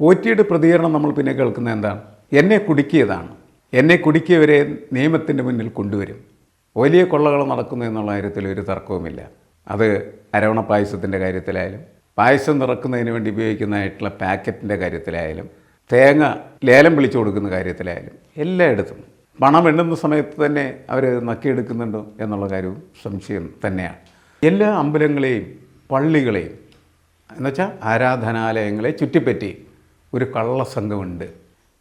പോറ്റിയുടെ പ്രതികരണം നമ്മൾ പിന്നെ കേൾക്കുന്നത് എന്താണ്? എന്നെ കുടുക്കിയതാണ്. എന്നെ കുടുക്കിയവരെ നിയമത്തിന്റെ മുന്നിൽ കൊണ്ടുവരും. വലിയ കൊള്ളകൾ നടക്കുന്നു എന്നുള്ള കാര്യത്തിൽ ഒരു തർക്കവുമില്ല. അത് അരവണ പായസത്തിന്റെ കാര്യത്തിലായാലും പായസം നിറക്കുന്നതിന് വേണ്ടി ഉപയോഗിക്കുന്നതായിട്ടുള്ള പാക്കറ്റിന്റെ കാര്യത്തിലായാലും തേങ്ങ ലേലം വിളിച്ചു കൊടുക്കുന്ന കാര്യത്തിലായാലും എല്ലായിടത്തും. പണം എണ്ണുന്ന സമയത്ത് തന്നെ അവർ നക്കിയെടുക്കുന്നുണ്ടോ എന്നുള്ള കാര്യവും സംശയം തന്നെയാണ്. എല്ലാ അമ്പലങ്ങളെയും പള്ളികളെയും എന്നുവെച്ചാൽ ആരാധനാലയങ്ങളെ ചുറ്റിപ്പറ്റി ഒരു കള്ളസംഘമുണ്ട്.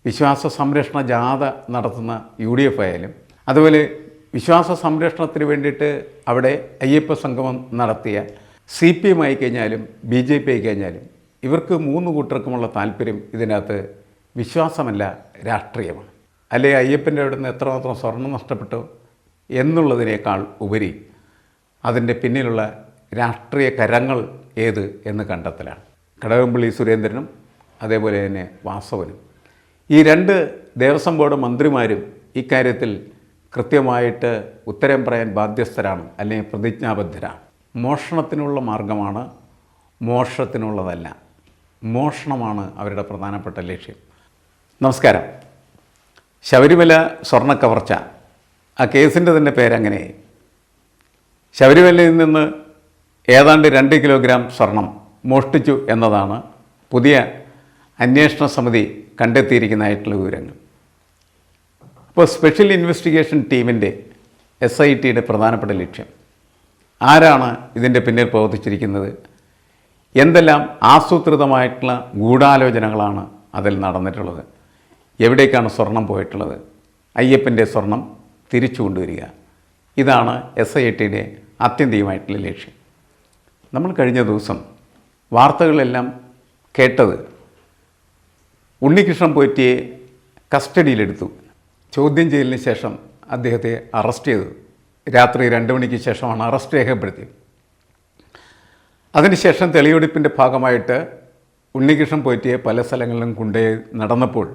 വിശ്വാസ സംരക്ഷണ ജാഥ നടത്തുന്ന യു ഡി എഫ് ആയാലും അതുപോലെ വിശ്വാസ സംരക്ഷണത്തിന് വേണ്ടിയിട്ട് അവിടെ അയ്യപ്പ സംഗമം നടത്തിയ സി പി എം ആയി കഴിഞ്ഞാലും ബി ജെ പി ആയി കഴിഞ്ഞാലും ഇവർക്ക് മൂന്ന് കൂട്ടർക്കുമുള്ള താല്പര്യം ഇതിനകത്ത് വിശ്വാസമല്ല രാഷ്ട്രീയമാണ്. അല്ലെ അയ്യപ്പന്റെ അവിടെ നിന്ന് എത്രമാത്രം സ്വർണം നഷ്ടപ്പെട്ടു എന്നുള്ളതിനേക്കാൾ ഉപരി അതിന്റെ പിന്നിലുള്ള രാഷ്ട്രീയ കരങ്ങൾ ഏത് എന്ന് കണ്ടെത്തലാണ്. കടകംപള്ളി സുരേന്ദ്രനും അതേപോലെ തന്നെ വാസവനും. ഈ രണ്ട് ദേവസ്വം ബോർഡ് മന്ത്രിമാരും ഇക്കാര്യത്തിൽ കൃത്യമായിട്ട് ഉത്തരം പറയാൻ ബാധ്യസ്ഥരാണ് അല്ലെങ്കിൽ പ്രതിജ്ഞാബദ്ധരാണ്. മോഷണത്തിനുള്ള മാർഗമാണ് മോഷണത്തിനുള്ളതല്ല. മോഷണമാണ് അവരുടെ പ്രധാനപ്പെട്ട ലക്ഷ്യം. നമസ്കാരം. ശബരിമല സ്വർണ കവർച്ച ആ കേസിന്റെ തന്നെ പേരങ്ങനെ. ശബരിമലയിൽ നിന്ന് ഏതാണ്ട് രണ്ട് കിലോഗ്രാം സ്വർണം മോഷ്ടിച്ചു എന്നതാണ് പുതിയ അന്വേഷണ സമിതി കണ്ടെത്തിയിരിക്കുന്നതായിട്ടുള്ള വിവരങ്ങൾ. അപ്പോൾ സ്പെഷ്യൽ ഇൻവെസ്റ്റിഗേഷൻ ടീമിന്റെ എസ് ഐ ടിയുടെ പ്രധാനപ്പെട്ട ലക്ഷ്യം. ആരാണ് ഇതിന്റെ പിന്നിൽ പ്രവർത്തിച്ചിരിക്കുന്നത്? എന്തെല്ലാം ആസൂത്രിതമായിട്ടുള്ള ഗൂഢാലോചനകളാണ് അതിൽ നടന്നിട്ടുള്ളത്? എവിടേക്കാണ് സ്വർണം പോയിട്ടുള്ളത്? അയ്യപ്പന്റെ സ്വർണം തിരിച്ചു കൊണ്ടുവരിക. ഇതാണ് എസ് ഐ ടിയുടെ ആത്യന്തികമായിട്ടുള്ള ലക്ഷ്യം. നമ്മൾ കഴിഞ്ഞ ദിവസം വാർത്തകളെല്ലാം കേട്ടത് ഉണ്ണികൃഷ്ണൻ പോറ്റിയെ കസ്റ്റഡിയിലെടുത്തു. ചോദ്യം ചെയ്യലിന് ശേഷം അദ്ദേഹത്തെ അറസ്റ്റ് ചെയ്തു. രാത്രി രണ്ട് മണിക്ക് ശേഷമാണ് അറസ്റ്റ് രേഖപ്പെടുത്തിയത്. അതിനുശേഷം തെളിവെടുപ്പിന്റെ ഭാഗമായിട്ട് ഉണ്ണികൃഷ്ണൻ പോറ്റിയെ പല സ്ഥലങ്ങളിലും കൊണ്ടേ നടന്നപ്പോൾ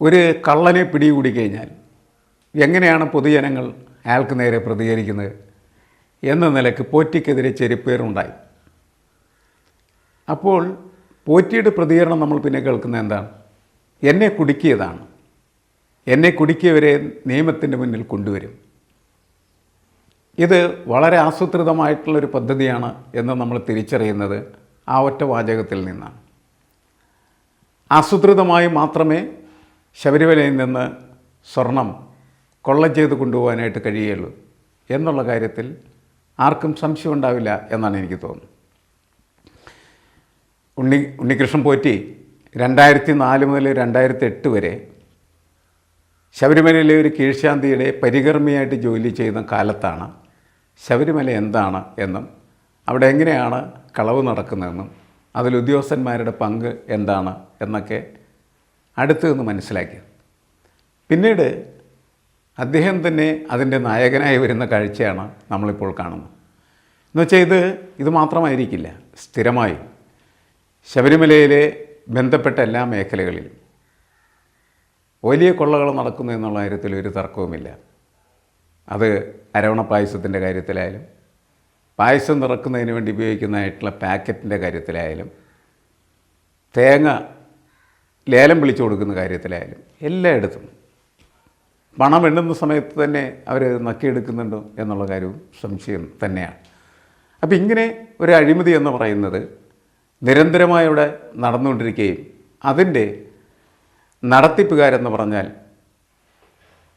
ഒരു കള്ളനെ പിടികൂടി കഴിഞ്ഞാൽ എങ്ങനെയാണ് പൊതുജനങ്ങൾ അയാൾക്ക് നേരെ പ്രതികരിക്കുന്നത് എന്ന നിലയ്ക്ക് പോറ്റിക്കെതിരെ ചെരുപ്പേറുണ്ടായി. അപ്പോൾ പോറ്റിയുടെ പ്രതികരണം നമ്മൾ പിന്നെ കേൾക്കുന്നത് എന്താണ്? എന്നെ കുടുക്കിയതാണ്. എന്നെ കുടുക്കിയവരെ നിയമത്തിന്റെ മുന്നിൽ കൊണ്ടുവരും. ഇത് വളരെ ആസൂത്രിതമായിട്ടുള്ളൊരു പദ്ധതിയാണ് എന്ന് നമ്മൾ തിരിച്ചറിയുന്നത് ആ ഒറ്റ വാചകത്തിൽ നിന്നാണ്. ആസൂത്രിതമായി മാത്രമേ ശബരിമലയിൽ നിന്ന് സ്വർണം കൊള്ള ചെയ്ത് കൊണ്ടുപോകാനായിട്ട് കഴിയുകയുള്ളൂ എന്നുള്ള കാര്യത്തിൽ ആർക്കും സംശയം ഉണ്ടാവില്ല എന്നാണ് എനിക്ക് തോന്നുന്നത്. ഉണ്ണി ഉണ്ണികൃഷ്ണൻ പോറ്റി രണ്ടായിരത്തി നാല് മുതൽ രണ്ടായിരത്തി എട്ട് വരെ ശബരിമലയിലെ ഒരു കീഴ്ശാന്തിയുടെ പരികർമ്മിയായിട്ട് ജോലി ചെയ്യുന്ന കാലത്താണ് ശബരിമല എന്താണ് എന്നും അവിടെ എങ്ങനെയാണ് കളവ് നടക്കുന്നതെന്നും അതിൽ ഉദ്യോഗസ്ഥന്മാരുടെ പങ്ക് എന്താണ് എന്നൊക്കെ അടുത്തു നിന്ന് മനസ്സിലാക്കി. പിന്നീട് അദ്ദേഹം തന്നെ അതിന്റെ നായകനായി വരുന്ന കാഴ്ചയാണ് നമ്മളിപ്പോൾ കാണുന്നത്. എന്നുവെച്ചാൽ ഇത് ഇത് മാത്രമായിരിക്കില്ല സ്ഥിരമായി. ശബരിമലയിലെ ബന്ധപ്പെട്ട എല്ലാ മേഖലകളിലും വലിയ കൊള്ളകൾ നടക്കുന്നു എന്നുള്ള കാര്യത്തിൽ ഒരു തർക്കവുമില്ല. അത് അരവണ പായസത്തിന്റെ കാര്യത്തിലായാലും പായസം നിറക്കുന്നതിന് വേണ്ടി ഉപയോഗിക്കുന്നതായിട്ടുള്ള പാക്കറ്റിന്റെ കാര്യത്തിലായാലും തേങ്ങ ലേലം വിളിച്ചു കൊടുക്കുന്ന കാര്യത്തിലായാലും എല്ലായിടത്തും പണം എണ്ണുന്ന സമയത്ത് തന്നെ അവർ നക്കിയെടുക്കുന്നുണ്ടോ എന്നുള്ള കാര്യവും സംശയം തന്നെയാണ്. അപ്പോൾ ഇങ്ങനെ ഒരു അഴിമതി എന്ന് പറയുന്നത് നിരന്തരമായി ഇവിടെ നടന്നുകൊണ്ടിരിക്കുകയും അതിന്റെ നടത്തിപ്പുകാരെന്ന് പറഞ്ഞാൽ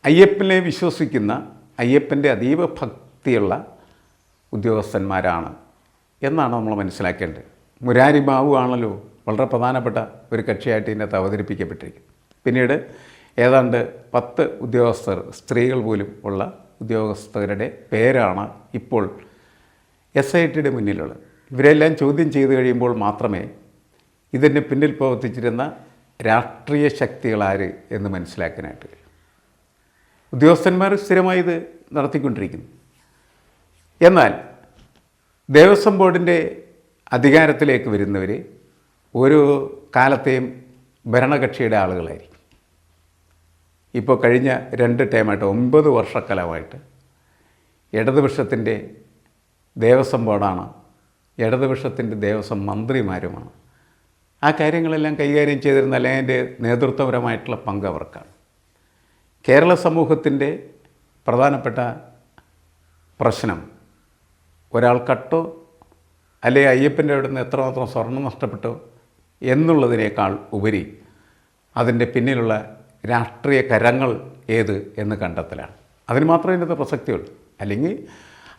അയ്യപ്പനെ വിശ്വസിക്കുന്ന അയ്യപ്പന്റെ അതീവ ഭക്തിയുള്ള ഉദ്യോഗസ്ഥന്മാരാണ് എന്നാണ് നമ്മൾ മനസ്സിലാക്കേണ്ടത്. മുരാരി ബാബു ആണല്ലോ വളരെ പ്രധാനപ്പെട്ട ഒരു കക്ഷിയായിട്ട് ഇതിനകത്ത് അവതരിപ്പിക്കപ്പെട്ടിരിക്കുന്നത്. പിന്നീട് ഏതാണ്ട് പത്ത് ഉദ്യോഗസ്ഥർ സ്ത്രീകൾ പോലും ഉള്ള ഉദ്യോഗസ്ഥരുടെ പേരാണ് ഇപ്പോൾ എസ് ഐ ടിയുടെ മുന്നിലുള്ളത്. ഇവരെല്ലാം ചോദ്യം ചെയ്തു കഴിയുമ്പോൾ മാത്രമേ ഇതിന് പിന്നിൽ പ്രവർത്തിച്ചിരുന്ന രാഷ്ട്രീയ ശക്തികളാര് എന്ന് മനസ്സിലാക്കാനായിട്ട് ഉദ്യോഗസ്ഥന്മാർ സ്ഥിരമായി ഇത് നടത്തിക്കൊണ്ടിരിക്കുന്നു. എന്നാൽ ദേവസ്വം ബോർഡിന്റെ അധികാരത്തിലേക്ക് വരുന്നവർ ഓരോ കാലത്തെയും ഭരണകക്ഷിയുടെ ആളുകളായിരിക്കും. ഇപ്പോൾ കഴിഞ്ഞ രണ്ട് ടൈമായിട്ട് ഒമ്പത് വർഷക്കാലമായിട്ട് ഇടതുപക്ഷത്തിന്റെ ദേവസ്വം ബോർഡാണ് ഇടതുപക്ഷത്തിന്റെ ദേവസ്വം മന്ത്രിമാരുമാണ്. ആ കാര്യങ്ങളെല്ലാം കൈകാര്യം ചെയ്തിരുന്ന അല്ലെങ്കിൽ അതിന്റെ നേതൃത്വപരമായിട്ടുള്ള പങ്ക് അവർക്കാണ്. കേരള സമൂഹത്തിന്റെ പ്രധാനപ്പെട്ട പ്രശ്നം ഒരാൾ കട്ടോ അല്ലെ അയ്യപ്പന്റെ അവിടെ നിന്ന് എത്രമാത്രം സ്വർണം നഷ്ടപ്പെട്ടു എന്നുള്ളതിനേക്കാൾ ഉപരി അതിന്റെ പിന്നിലുള്ള രാഷ്ട്രീയ കരങ്ങൾ ഏത് എന്ന് കണ്ടെത്തലാണ്. അതിന് മാത്രമേ ഇതിനകത്ത് പ്രസക്തിയുള്ളൂ. അല്ലെങ്കിൽ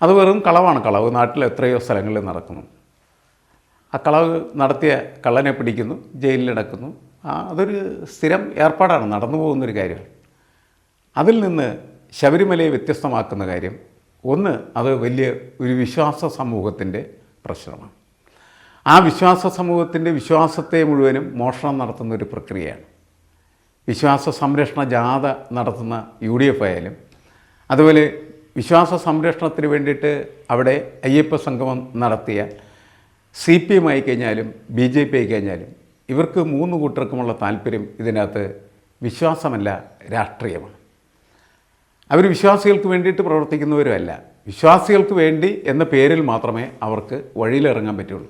അത് വെറും കളവാണ് കളവ്. നാട്ടിൽ എത്രയോ സ്ഥലങ്ങളിൽ നടക്കുന്നു. ആ കളവ് നടത്തിയ കള്ളനെ പിടിക്കുന്നു ജയിലിലടക്കുന്നു അതൊരു സ്ഥിരം ഏർപ്പാടാണ് നടന്നു പോകുന്നൊരു കാര്യം അതിൽ നിന്ന് ശബരിമലയെ വ്യത്യസ്തമാക്കുന്ന കാര്യം ഒന്ന് അത് വലിയ ഒരു വിശ്വാസ സമൂഹത്തിന്റെ പ്രശ്നമാണ്. ആ വിശ്വാസ സമൂഹത്തിന്റെ വിശ്വാസത്തെ മുഴുവനും മോഷണം നടത്തുന്ന ഒരു പ്രക്രിയയാണ്. വിശ്വാസ സംരക്ഷണ ജാഥ നടത്തുന്ന യു ഡി എഫ് ആയാലും അതുപോലെ വിശ്വാസ സംരക്ഷണത്തിന് വേണ്ടിയിട്ട് അവിടെ അയ്യപ്പ സംഗമം നടത്തിയ സി പി എം ആയി കഴിഞ്ഞാലും ബി ജെ പി ആയി കഴിഞ്ഞാലും ഇവർക്ക് മൂന്ന് കൂട്ടർക്കുമുള്ള താല്പര്യം ഇതിനകത്ത് വിശ്വാസമല്ല രാഷ്ട്രീയമാണ്. അവർ വിശ്വാസികൾക്ക് വേണ്ടിയിട്ട് പ്രവർത്തിക്കുന്നവരുമല്ല വിശ്വാസികൾക്ക് വേണ്ടി എന്ന പേരിൽ മാത്രമേ അവർക്ക് വഴിയിലിറങ്ങാൻ പറ്റുള്ളൂ.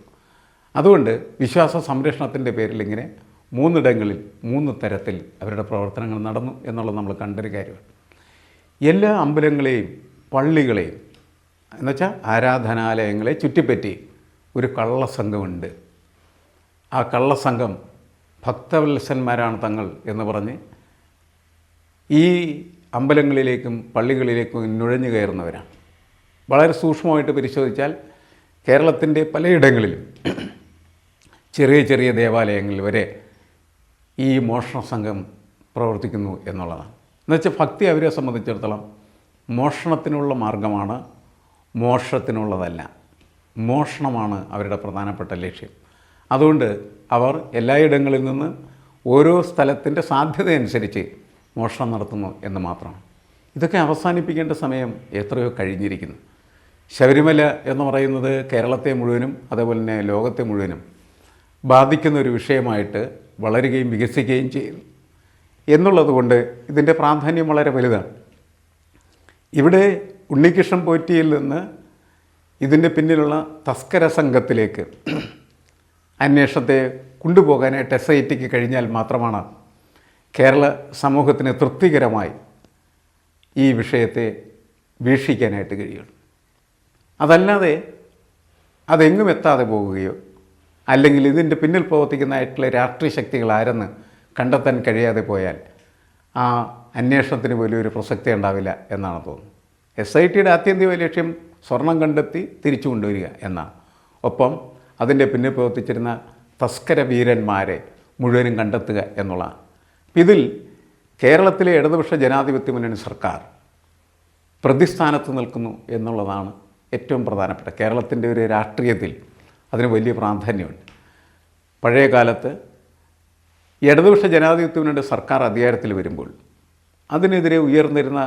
അതുകൊണ്ട് വിശ്വാസ സംരക്ഷണത്തിന്റെ പേരിൽ ഇങ്ങനെ മൂന്നിടങ്ങളിൽ മൂന്ന് തരത്തിൽ അവരുടെ പ്രവർത്തനങ്ങൾ നടന്നു എന്നുള്ളത് നമ്മൾ കണ്ടൊരു കാര്യമാണ്. എല്ലാ അമ്പലങ്ങളെയും പള്ളികളെയും എന്നുവെച്ചാൽ ആരാധനാലയങ്ങളെ ചുറ്റിപ്പറ്റി ഒരു കള്ളസംഘമുണ്ട്. ആ കള്ളസംഘം ഭക്തവത്സന്മാരാണ് തങ്ങൾ എന്ന് പറഞ്ഞ് ഈ അമ്പലങ്ങളിലേക്കും പള്ളികളിലേക്കും നുഴഞ്ഞു കയറുന്നവരാണ്. വളരെ സൂക്ഷ്മമായിട്ട് പരിശോധിച്ചാൽ കേരളത്തിന്റെ പലയിടങ്ങളിലും ചെറിയ ചെറിയ ദേവാലയങ്ങളിൽ വരെ ഈ മോഷണ സംഘം പ്രവർത്തിക്കുന്നു എന്നുള്ളതാണ്. എന്നുവെച്ചാൽ ഭക്തി അവരെ സംബന്ധിച്ചിടത്തോളം മോഷണത്തിനുള്ള മാർഗമാണ് മോഷത്തിനുള്ളതല്ല മോഷണമാണ് അവരുടെ പ്രധാനപ്പെട്ട ലക്ഷ്യം. അതുകൊണ്ട് അവർ എല്ലായിടങ്ങളിൽ നിന്ന് ഓരോ സ്ഥലത്തിന്റെ സാധ്യതയനുസരിച്ച് മോഷണം നടത്തുന്നു എന്ന് മാത്രമാണ് ഇതൊക്കെ അവസാനിപ്പിക്കേണ്ട സമയം എത്രയോ കഴിഞ്ഞിരിക്കുന്നു. ശബരിമല എന്ന് പറയുന്നത് കേരളത്തെ മുഴുവനും അതേപോലെ തന്നെ ലോകത്തെ മുഴുവനും ബാധിക്കുന്ന ഒരു വിഷയമായിട്ട് വളരുകയും വികസിക്കുകയും ചെയ്യുന്നു. എന്നുള്ളത് കൊണ്ട് ഇതിന്റെ പ്രാധാന്യം വളരെ വലുതാണ്. ഇവിടെ ഉണ്ണികൃഷ്ണൻ പോറ്റിയിൽ നിന്ന് ഇതിന്റെ പിന്നിലുള്ള തസ്കര സംഘത്തിലേക്ക് അന്വേഷണത്തെ കൊണ്ടുപോകാനായിട്ട് എസ് ഐ ടിക്ക് കഴിഞ്ഞാൽ മാത്രമാണ് കേരള സമൂഹത്തിന് തൃപ്തികരമായി ഈ വിഷയത്തെ വീക്ഷിക്കാനായിട്ട് കഴിയുള്ളൂ. അതല്ലാതെ അതെങ്ങും എത്താതെ പോവുകയോ അല്ലെങ്കിൽ ഇതിന്റെ പിന്നിൽ പ്രവർത്തിക്കുന്നതായിട്ടുള്ള രാഷ്ട്രീയ ശക്തികൾ ആരെന്ന് കണ്ടെത്താൻ കഴിയാതെ പോയാൽ ആ അന്വേഷണത്തിന് വലിയൊരു പ്രസക്തി ഉണ്ടാവില്ല എന്നാണ് തോന്നുന്നത്. എസ് ഐ ടിയുടെ ആത്യന്തിക ലക്ഷ്യം സ്വർണം കണ്ടെത്തി തിരിച്ചു കൊണ്ടുവരിക എന്നാണ്. ഒപ്പം അതിന്റെ പിന്നിൽ പ്രവർത്തിച്ചിരുന്ന തസ്കര വീരന്മാരെ മുഴുവനും കണ്ടെത്തുക എന്നുള്ളതാണ്. ഇതിൽ കേരളത്തിലെ ഇടതുപക്ഷ ജനാധിപത്യ മുന്നണി സർക്കാർ പ്രതിസ്ഥാനത്ത് നിൽക്കുന്നു എന്നുള്ളതാണ് ഏറ്റവും പ്രധാനപ്പെട്ട. കേരളത്തിന്റെ ഒരു രാഷ്ട്രീയത്തിൽ അതിന് വലിയ പ്രാധാന്യമുണ്ട്. പഴയ കാലത്ത് ഇടതുപക്ഷ ജനാധിപത്യ മുന്നണി സർക്കാർ അധികാരത്തിൽ വരുമ്പോൾ അതിനെതിരെ ഉയർന്നിരുന്ന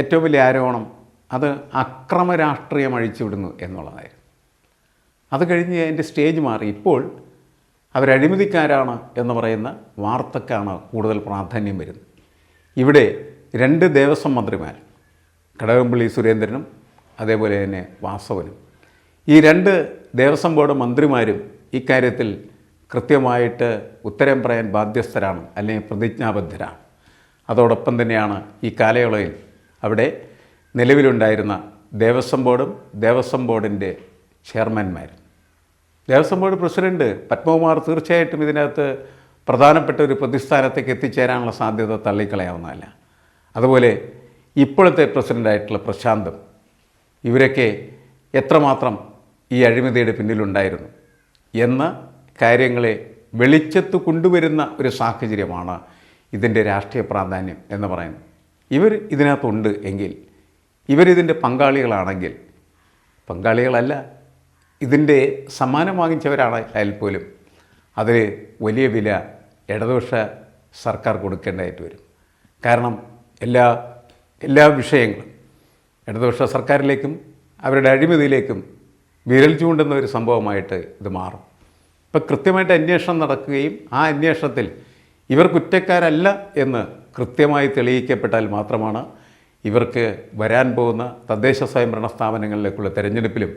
ഏറ്റവും വലിയ ആരോപണം അത് അക്രമ രാഷ്ട്രീയം അഴിച്ചുവിടുന്നു എന്നുള്ളതായിരുന്നു. അത് കഴിഞ്ഞ് അതിന്റെ സ്റ്റേജ് മാറി. ഇപ്പോൾ അവരഴിമതിക്കാരാണ് എന്ന് പറയുന്ന വാർത്തക്കാണ് കൂടുതൽ പ്രാധാന്യം വരുന്നത്. ഇവിടെ രണ്ട് ദേവസ്വം മന്ത്രിമാർ കടകംപള്ളി സുരേന്ദ്രനും അതേപോലെ തന്നെ വാസവനും. ഈ രണ്ട് ദേവസ്വം ബോർഡ് മന്ത്രിമാരും ഇക്കാര്യത്തിൽ കൃത്യമായിട്ട് ഉത്തരം പറയാൻ ബാധ്യസ്ഥരാണ് അല്ലെങ്കിൽ പ്രതിജ്ഞാബദ്ധരാണ്. അതോടൊപ്പം തന്നെയാണ് ഈ കാലയളവിൽ അവിടെ നിലവിലുണ്ടായിരുന്ന ദേവസ്വം ബോർഡും ദേവസ്വം ബോർഡിന്റെ ചെയർമാൻമാരും. ദേവസ്വം ബോർഡ് പ്രസിഡന്റ് പത്മകുമാർ തീർച്ചയായിട്ടും ഇതിനകത്ത് പ്രധാനപ്പെട്ട ഒരു പ്രതിസ്ഥാനത്തേക്ക് എത്തിച്ചേരാനുള്ള സാധ്യത തള്ളിക്കളയാവുന്നതല്ല. അതുപോലെ ഇപ്പോഴത്തെ പ്രസിഡന്റായിട്ടുള്ള പ്രശാന്തും ഇവരൊക്കെ എത്രമാത്രം ഈ അഴിമതിയുടെ പിന്നിലുണ്ടായിരുന്നു എന്ന കാര്യങ്ങളെ വെളിച്ചത്ത് കൊണ്ടുവരുന്ന ഒരു സാഹചര്യമാണ് ഇതിന്റെ രാഷ്ട്രീയ പ്രാധാന്യം എന്ന് പറയുന്നത്. ഇവർ ഇതിനകത്തുണ്ട് എങ്കിൽ ഇവരിതിന്റെ പങ്കാളികളാണെങ്കിൽ പങ്കാളികളല്ല ഇതിന്റെ സമ്മാനം വാങ്ങിച്ചവരാണ് അതിൽ പോലും അതിൽ വലിയ വില ഇടതുപക്ഷ സർക്കാർ കൊടുക്കേണ്ടതായിട്ട് വരും. കാരണം എല്ലാ എല്ലാ വിഷയങ്ങളും ഇടതുപക്ഷ സർക്കാരിലേക്കും അവരുടെ അഴിമതിയിലേക്കും വിരൽ ചൂണ്ടുന്ന ഒരു സംഭവമായിട്ട് ഇത് മാറും. ഇപ്പം കൃത്യമായിട്ട് അന്വേഷണം നടക്കുകയും ആ അന്വേഷണത്തിൽ ഇവർ കുറ്റക്കാരല്ല എന്ന് കൃത്യമായി തെളിയിക്കപ്പെട്ടാൽ മാത്രമാണ് ഇവർക്ക് വരാൻ പോകുന്ന തദ്ദേശ സ്വയംഭരണ സ്ഥാപനങ്ങളിലേക്കുള്ള തിരഞ്ഞെടുപ്പിലും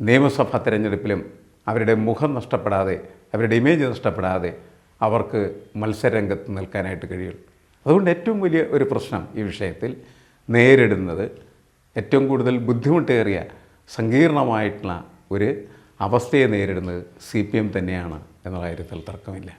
നിയമസഭാ തിരഞ്ഞെടുപ്പിലും അവരുടെ മുഖം നഷ്ടപ്പെടാതെ അവരുടെ ഇമേജ് നഷ്ടപ്പെടാതെ അവർക്ക് മത്സരരംഗത്ത് നിൽക്കാനായിട്ട് കഴിയുള്ളൂ അതുകൊണ്ട് ഏറ്റവും വലിയ ഒരു പ്രശ്നം ഈ വിഷയത്തിൽ നേരിടുന്നത് ഏറ്റവും കൂടുതൽ ബുദ്ധിമുട്ടേറിയ സങ്കീർണമായിട്ടുള്ള ഒരു അവസ്ഥയെ നേരിടുന്നത് സി പി എം തന്നെയാണ് എന്നുള്ള കാര്യത്തിൽ തർക്കമില്ല.